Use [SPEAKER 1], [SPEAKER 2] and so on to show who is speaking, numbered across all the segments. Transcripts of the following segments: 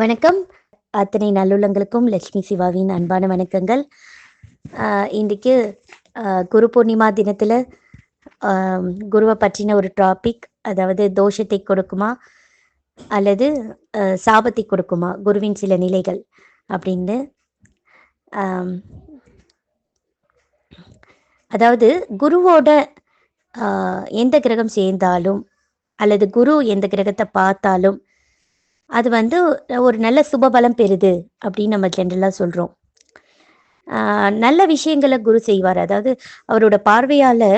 [SPEAKER 1] வணக்கம். அத்தனை நல்லுள்ளங்களுக்கும் லட்சுமி சிவாவின் அன்பான வணக்கங்கள். இன்றைக்கு குரு பூர்ணிமா தினத்தில் குருவை பற்றின ஒரு டாபிக் அதாவது தோஷத்தை கொடுக்குமா? அல்லது சாபத்தை கொடுக்குமா? குருவின் சில நிலைகள் அப்படின்னு. அதாவது குருவோட எந்த கிரகம் சேர்ந்தாலும் அல்லது குரு எந்த கிரகத்தை பார்த்தாலும் அது வந்து ஒரு நல்ல சுபபலம் பெறுது அப்படின்னு நம்ம ஜென்ரலாக சொல்கிறோம் நல்ல விஷயங்களை குரு செய்வார். அதாவது அவரோட பார்வையால்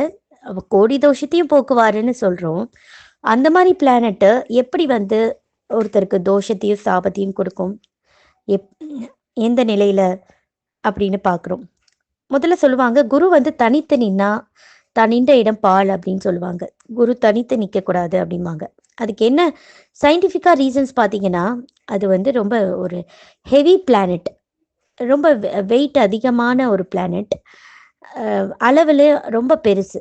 [SPEAKER 1] கோடி தோஷத்தையும் போக்குவாருன்னு சொல்கிறோம் அந்த மாதிரி பிளானட்டு எப்படி வந்து ஒருத்தருக்கு தோஷத்தையும் சாபத்தையும் கொடுக்கும்? எப் எந்த நிலையில் அப்படின்னு பார்க்குறோம் முதல்ல சொல்லுவாங்க குரு வந்து தனித்து நின்னா தனிந்த இடம் பால் அப்படின்னு சொல்லுவாங்க. குரு தனித்து நிற்கக்கூடாது அப்படிம்பாங்க. அதுக்கு என்ன சயின்டிஃபிக்காக ரீசன்ஸ் பார்த்தீங்கன்னா அது வந்து ரொம்ப ஒரு ஹெவி பிளானட் ரொம்ப வெயிட் அதிகமான ஒரு பிளானட் அளவில் ரொம்ப பெருசு.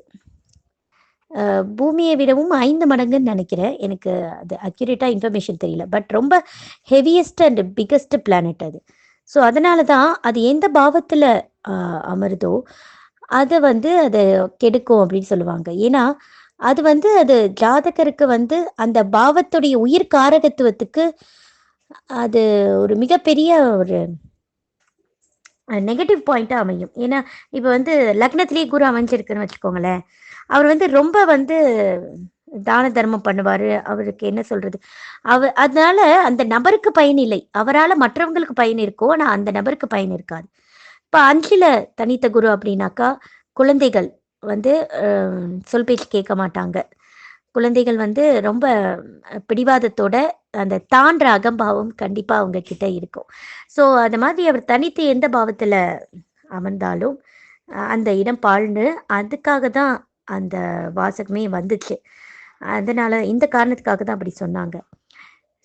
[SPEAKER 1] பூமியை விடவும் ஐந்து மடங்குன்னு நினைக்கிறேன். எனக்கு அது அக்யூரேட்டாக இன்ஃபர்மேஷன் தெரியல. பட் ரொம்ப ஹெவியஸ்ட் அண்ட் பிக்கஸ்ட் பிளானட் அது. ஸோ அதனால தான் அது எந்த பாவத்தில் அமருதோ அதை வந்து அதை கெடுக்கும் அப்படின்னு சொல்லுவாங்க. ஏன்னா அது வந்து அது ஜாதகருக்கு வந்து அந்த பாவத்துடைய உயிர் காரகத்துவத்துக்கு அது ஒரு மிகப்பெரிய ஒரு நெகட்டிவ் பாயிண்ட்டாக அமையும். ஏன்னா இப்போ வந்து லக்னத்திலேயே குரு அமைஞ்சிருக்குன்னு வச்சுக்கோங்களேன். அவர் வந்து ரொம்ப வந்து தான தர்மம் பண்ணுவார். அவருக்கு என்ன சொல்றது? அவர் அதனால அந்த நபருக்கு பயன் இல்லை. அவரால் மற்றவங்களுக்கு பயன் இருக்கும் ஆனால் அந்த நபருக்கு பயன் இருக்காது. இப்போ அஞ்சில் தனித்த குரு அப்படின்னாக்கா குழந்தைகள் வந்து சொல் பேச்சு கேட்க மாட்டாங்க. குழந்தைகள் வந்து ரொம்ப பிடிவாதத்தோட அந்த தாண்ட அகம்பாவம் கண்டிப்பாக அவங்க கிட்ட இருக்கும். ஸோ அது மாதிரி அவர் தனித்து எந்த பாவத்தில் அமர்ந்தாலும் அந்த இடம் பாழ்னு அதுக்காக தான் அந்த வாசகமே வந்துச்சு. அதனால இந்த காரணத்துக்காக தான் அப்படி சொன்னாங்க.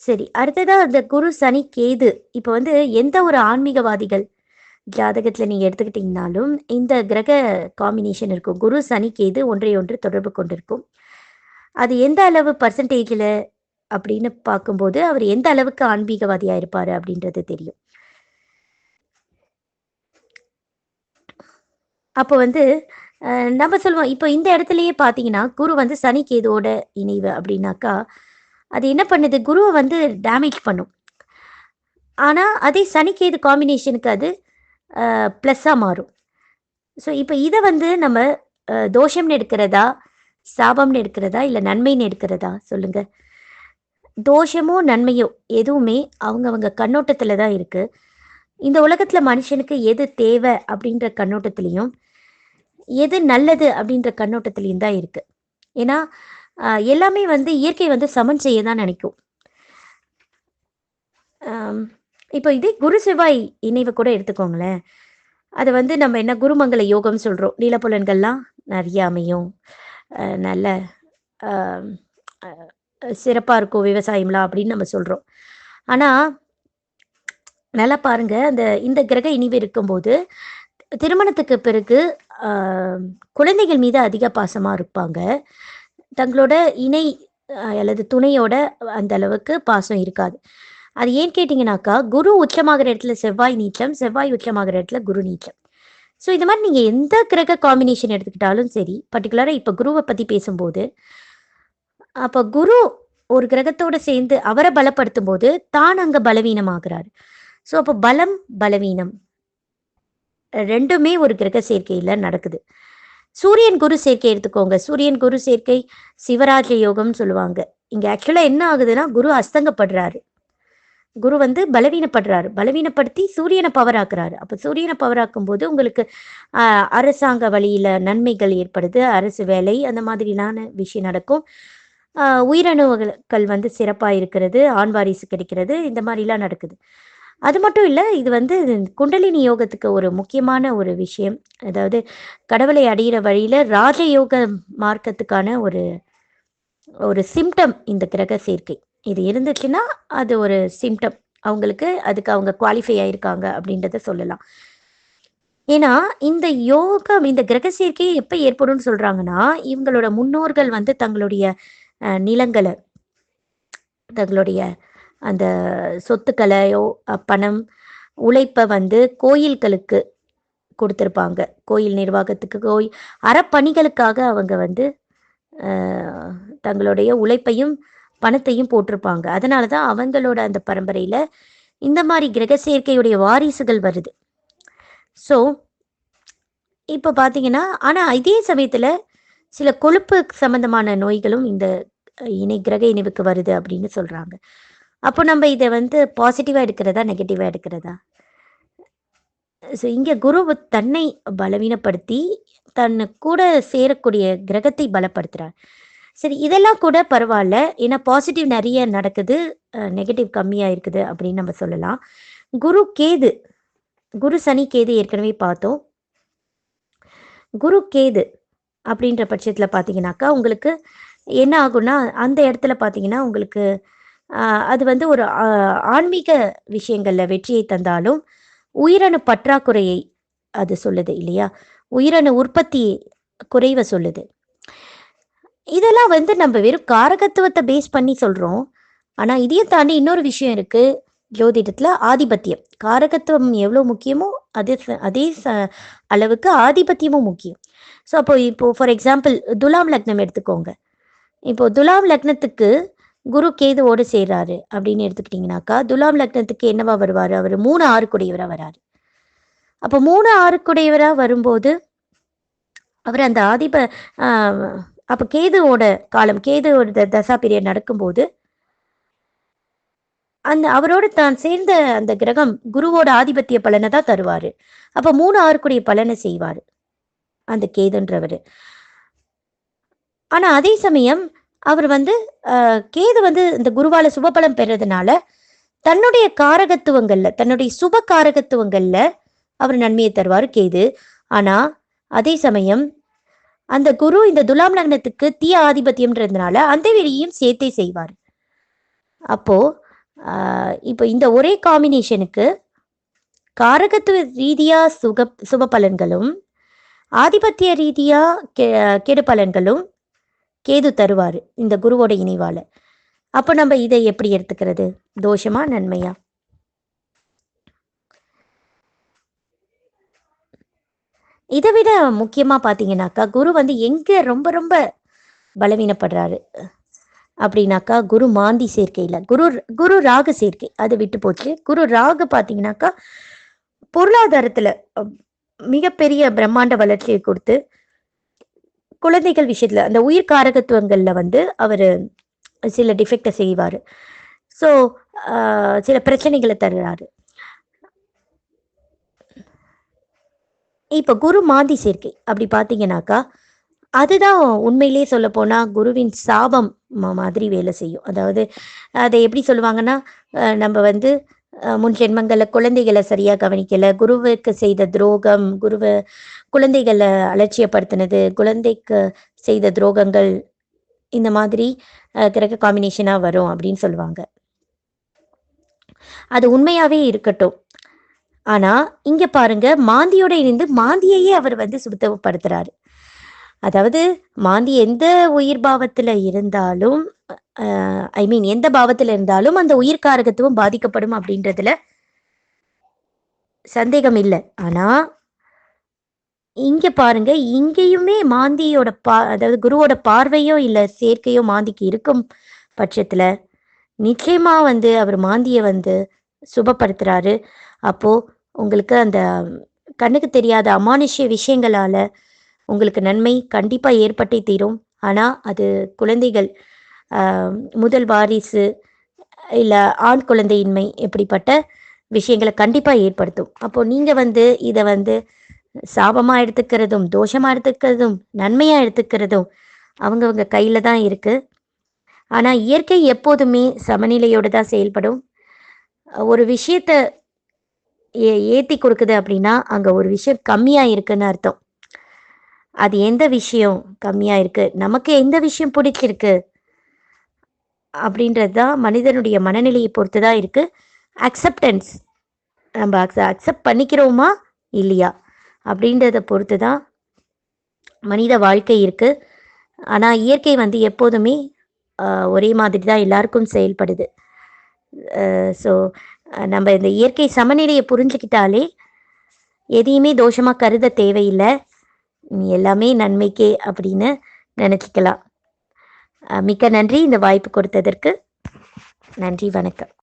[SPEAKER 1] சரி அடுத்ததா அந்த குரு சனி கேது. இப்போ வந்து எந்த ஒரு ஆன்மீகவாதிகள் ஜாதகத்தில் நீங்கள் எடுத்துக்கிட்டிங்கனாலும் இந்த கிரக காம்பினேஷன் இருக்கும். குரு சனி கேது ஒன்றை ஒன்று தொடர்பு கொண்டிருக்கும். அது எந்த அளவு பர்சன்டேஜில் அப்படின்னு பார்க்கும்போது அவர் எந்த அளவுக்கு ஆன்மீகவாதியாக இருப்பார் அப்படின்றது தெரியும். அப்போ வந்து நம்ம சொல்லுவோம் இப்போ இந்த இடத்துலயே பார்த்தீங்கன்னா குரு வந்து சனி கேதுவோட இணைவு அப்படின்னாக்கா அது என்ன பண்ணுது? குருவை வந்து டேமேஜ் பண்ணும். ஆனால் அதே சனிக்கேது காம்பினேஷனுக்கு அது ப்ளஸ்ஸாக மாறும். ஸோ இப்போ இதை வந்து நம்ம தோஷம்னு எடுக்கிறதா சாபம்னு எடுக்கிறதா இல்லை நன்மைன்னு எடுக்கிறதா சொல்லுங்க. தோஷமோ நன்மையோ எதுவுமே அவங்கவங்க கண்ணோட்டத்தில் தான் இருக்குது இந்த உலகத்தில் மனுஷனுக்கு எது தேவை அப்படின்ற கண்ணோட்டத்துலேயும் எது நல்லது அப்படின்ற கண்ணோட்டத்துலேயும் தான் இருக்குது ஏன்னா எல்லாமே வந்து இயற்கை வந்து சமன் செய்ய தான் நினைக்கும் இப்போ இதே குரு செவ்வாய் இணைவை கூட எடுத்துக்கோங்களேன். அதை வந்து நம்ம என்ன குருமங்கல யோகம் சொல்கிறோம் நீலப்புலன்கள்லாம் நிறைய அமையும். நல்ல சிறப்பாக இருக்கும் விவசாயம்லாம் அப்படின்னு நம்ம சொல்கிறோம் ஆனால் நல்லா பாருங்க. அந்த இந்த கிரக இனிவு இருக்கும்போது திருமணத்துக்கு பிறகு குழந்தைகள் மீது அதிக பாசமாக இருப்பாங்க. தங்களோட இணை அல்லது துணையோட அந்த அளவுக்கு பாசம் இருக்காது. அது ஏன் கேட்டிங்கனாக்கா குரு உச்சமாகிற இடத்துல செவ்வாய் நீச்சம் செவ்வாய் உச்சமாகிற இடத்துல குரு நீச்சம். ஸோ இந்த மாதிரி நீங்கள் எந்த கிரக காம்பினேஷன் எடுத்துக்கிட்டாலும் சரி பர்டிகுலராக இப்போ குருவை பற்றி பேசும்போது அப்போ குரு ஒரு கிரகத்தோட சேர்ந்து அவரை பலப்படுத்தும் போது தான் அங்கே பலவீனமாகிறார். ஸோ அப்போ பலம் பலவீனம் ரெண்டுமே ஒரு கிரக சேர்க்கையில் நடக்குது. சூரியன் குரு சேர்க்கை எடுத்துக்கோங்க. சூரியன் குரு சேர்க்கை சிவராஜ யோகம்னு சொல்லுவாங்க. இங்கே ஆக்சுவலாக என்ன ஆகுதுன்னா குரு அஸ்தங்கப்படுறாரு. குரு வந்து பலவீனப்படுறாரு. பலவீனப்படுத்தி சூரியனை பவர் ஆக்குறாரு. அப்போ சூரியனை பவர் ஆக்கும் போது உங்களுக்கு அரசாங்க வழியில நன்மைகள் ஏற்படுது. அரசு வேலை அந்த மாதிரிலான விஷயம் நடக்கும். ஆஹ், உயிரணுக்கள் வந்து சிறப்பாக இருக்கிறது. ஆண் வாரிசு கிடைக்கிறது. இந்த மாதிரிலாம் நடக்குது. அது மட்டும் இல்லை இது வந்து குண்டலினி யோகத்துக்கு ஒரு முக்கியமான ஒரு விஷயம். அதாவது கடவுளை அடையிற வழியில ராஜயோக மார்க்கத்துக்கான ஒரு ஒரு சிம்டம் இந்த கிரக சேர்க்கை. இது இருந்துச்சுன்னா அது ஒரு சிம்டம் அவங்களுக்கு அதுக்கு அவங்க குவாலிஃபை ஆயிருக்காங்க அப்படின்றத சொல்லலாம். ஏன்னா இந்த யோகம் இந்த கிரக சேர்க்கை எப்போ ஏற்படும்னு சொல்றாங்கன்னா இவங்களோட முன்னோர்கள் வந்து தங்களுடைய நிலங்களை தங்களுடைய அந்த சொத்துக்களையோ பணம் உழைப்பை வந்து கோயில்களுக்கு கொடுத்துருப்பாங்க. கோயில் நிர்வாகத்துக்கு கோயில் அறப்பணிகளுக்காக அவங்க வந்து தங்களுடைய உழைப்பையும் பணத்தையும் போட்டிருப்பாங்க. அதனால தான் அவங்களோட அந்த பரம்பரையில் இந்த மாதிரி கிரக சேர்க்கையுடைய வாரிசுகள் வருது. ஸோ இப்போ பார்த்தீங்கன்னா ஆனால் இதே சமயத்தில் சில கொழுப்பு சம்பந்தமான நோய்களும் இந்த இணை கிரக இணைவுக்கு வருது அப்படின்னு சொல்கிறாங்க அப்போ நம்ம இதை வந்து பாசிட்டிவாக எடுக்கிறதா நெகட்டிவாக எடுக்கிறதா? ஸோ இங்கே குரு தன்னை பலவீனப்படுத்தி தன்னை கூட சேரக்கூடிய கிரகத்தை பலப்படுத்துகிறார் சரி இதெல்லாம் கூட பரவாயில்ல ஏன்னா பாசிட்டிவ் நிறைய நடக்குது. நெகட்டிவ் கம்மியாக இருக்குது அப்படின்னு நம்ம சொல்லலாம். குரு கேது. குரு சனி கேது ஏற்கனவே பார்த்தோம். குரு கேது அப்படின்ற பட்சத்தில் பார்த்தீங்கன்னாக்கா உங்களுக்கு என்ன ஆகும்னா அந்த இடத்துல பார்த்தீங்கன்னா உங்களுக்கு அது வந்து ஒரு ஆன்மீக விஷயங்களில் வெற்றியை தந்தாலும் உயிரணு பற்றாக்குறையை அது சொல்லுது இல்லையா? உயிரணு உற்பத்தி குறைவை சொல்லுது. இதெல்லாம் வந்து நம்ம வெறும் காரகத்துவத்தை பேஸ் பண்ணி சொல்கிறோம் ஆனால் இதையும் தாண்டி இன்னொரு விஷயம் இருக்குது ஜோதிடத்தில் ஆதிபத்தியம். காரகத்துவம் எவ்வளோ முக்கியமோ அதே ச- அதே ச- அளவுக்கு ஆதிபத்தியமும் முக்கியம். ஸோ அப்போ இப்போ ஃபார் எக்ஸாம்பிள் துலாம் லக்னம் எடுத்துக்கோங்க. இப்போ துலாம் லக்னத்துக்கு குரு கேதுவோடு சேர்றாரு அப்படின்னு எடுத்துக்கிட்டிங்கனாக்கா துலாம் லக்னத்துக்கு என்னவா வருவார்? அவர் மூணு ஆறுக்குடையவராக வராரு. அப்போ மூணு ஆறுக்குடையவராக வரும்போது அவர் அந்த ஆதிப ஆஹ், அப்போ கேதுவோட காலம் கேதுவோட த- தசா பீரியட் நடக்கும்போது அந்த அவரோட தான் சேர்ந்த அந்த கிரகம் குருவோட ஆதிபத்திய பலனை தான் தருவாரு. அப்ப மூணு ஆறுக்குடைய பலனை செய்வாரு அந்த கேதுன்றவர். ஆனா அதே சமயம் அவர் வந்து கேது வந்து இந்த குருவால சுபபலம் பெறதுனால தன்னுடைய காரகத்துவங்கள்ல தன்னுடைய சுப காரகத்துவங்கள்ல அவர் நன்மையை தருவார் கேது. ஆனா அதே சமயம் அந்த குரு இந்த துலாம் லக்னத்துக்கு தீய ஆதிபத்தியம்ன்றதுனால அந்த வெளியையும் சேர்த்தே செய்வார். அப்போ இப்போ இந்த ஒரே காம்பினேஷனுக்கு காரகத்துவ ரீதியா சுக சுப பலன்களும் ஆதிபத்திய ரீதியா கெ கெடு பலன்களும் கேது தருவார் இந்த குருவோட இணைவால. அப்போ நம்ம இதை எப்படி எடுத்துக்கிறது? தோஷமா நன்மையா? இதை விட முக்கியமாக பார்த்தீங்கன்னாக்கா குரு வந்து எங்கே ரொம்ப ரொம்ப பலவீனப்படுறாரு? அப்படின்னாக்கா குரு மாந்தி சேர்க்கையில் குரு குரு ராகு சேர்க்கை அது விட்டு போச்சு. குரு ராகு பார்த்தீங்கன்னாக்கா பொருளாதாரத்தில் மிகப்பெரிய பிரம்மாண்ட வளர்ச்சியை கொடுத்து குழந்தைகள் விஷயத்தில் அந்த உயிர் காரகத்துவங்களில் வந்து அவர் சில டிஃபெக்டை செய்வார். ஸோ சில பிரச்சனைகளை தருகிறாரு. இப்போ குரு மாந்தி சேர்க்கை. அப்படி பார்த்தீங்கன்னாக்கா அதுதான் உண்மையிலேயே சொல்ல போனால் குருவின் சாபம் மாதிரி வேலை செய்யும். அதாவது அதை எப்படி சொல்லுவாங்கன்னா நம்ம வந்து முன் ஜென்மங்களில் குழந்தைகளை சரியாக கவனிக்கலை குருவுக்கு செய்த துரோகம் குருவை குழந்தைகளை அலட்சியப்படுத்தினது குழந்தைக்கு செய்த துரோகங்கள் இந்த மாதிரி கிரக காம்பினேஷனாக வரும் அப்படின்னு சொல்லுவாங்க. அது உண்மையாவே இருக்கட்டும். ஆனா இங்க பாருங்க மாந்தியோட இணைந்து மாந்தியையே அவர் வந்து சுத்தப்படுத்துறாரு. அதாவது மாந்தி எந்த உயிர் பாவத்துல இருந்தாலும் ஐ மீன் எந்த பாவத்துல இருந்தாலும் அந்த உயிர் காரகத்துவம் பாதிக்கப்படும் அப்படின்றதுல சந்தேகம் இல்லை. ஆனா இங்க பாருங்க இங்கேயுமே மாந்தியோட பா அதாவது குருவோட பார்வையோ இல்ல சேர்க்கையோ மாந்திக்கு இருக்கும் பட்சத்துல நிச்சயமா வந்து அவர் மாந்தியை வந்து சுபப்படுத்துறாரு. அப்போ உங்களுக்கு அந்த கண்ணுக்கு தெரியாத அமானுஷ்ய விஷயங்களால உங்களுக்கு நன்மை கண்டிப்பா ஏற்பட்டே தீரும். ஆனா அது குழந்தைகள் முதல் வாரிசு இல்ல ஆண் குழந்தையின்மை இப்படிப்பட்ட விஷயங்களை கண்டிப்பா ஏற்படுத்தும். அப்போ நீங்க வந்து இதை வந்து சாபமா எடுத்துக்கிறதும் தோஷமா எடுத்துக்கிறதும் நன்மையா எடுத்துக்கிறதும் அவங்கவுங்க கையில தான் இருக்கு. ஆனா இயற்கை எப்போதுமே சமநிலையோடு தான் செயல்படும். ஒரு விஷயத்தை ஏ ஏற்றி கொடுக்குது அப்படின்னா அங்கே ஒரு விஷயம் கம்மியாக இருக்குன்னு அர்த்தம். அது எந்த விஷயம் கம்மியாக இருக்குது நமக்கு எந்த விஷயம் பிடிச்சிருக்கு? அப்படின்றது தான் மனிதனுடைய மனநிலையை பொறுத்து தான் இருக்குது அக்செப்டன்ஸ் நம்ம அக்செப்ட் பண்ணிக்கிறோமா? இல்லையா? அப்படின்றத பொறுத்து தான் மனித வாழ்க்கை இருக்குது ஆனால் இயற்கை வந்து எப்போதுமே ஒரே மாதிரி தான் எல்லாருக்கும் செயல்படுது. ஸோ நம்ம இந்த இயற்கை சமநிலையை புரிஞ்சுக்கிட்டாலே எதையுமே தோஷமாக கருத தேவையில்லை. நீ எல்லாமே நன்மைக்கே அப்படின்னு நினச்சிக்கலாம். மிக்க நன்றி. இந்த வாய்ப்பு கொடுத்ததற்கு நன்றி வணக்கம்.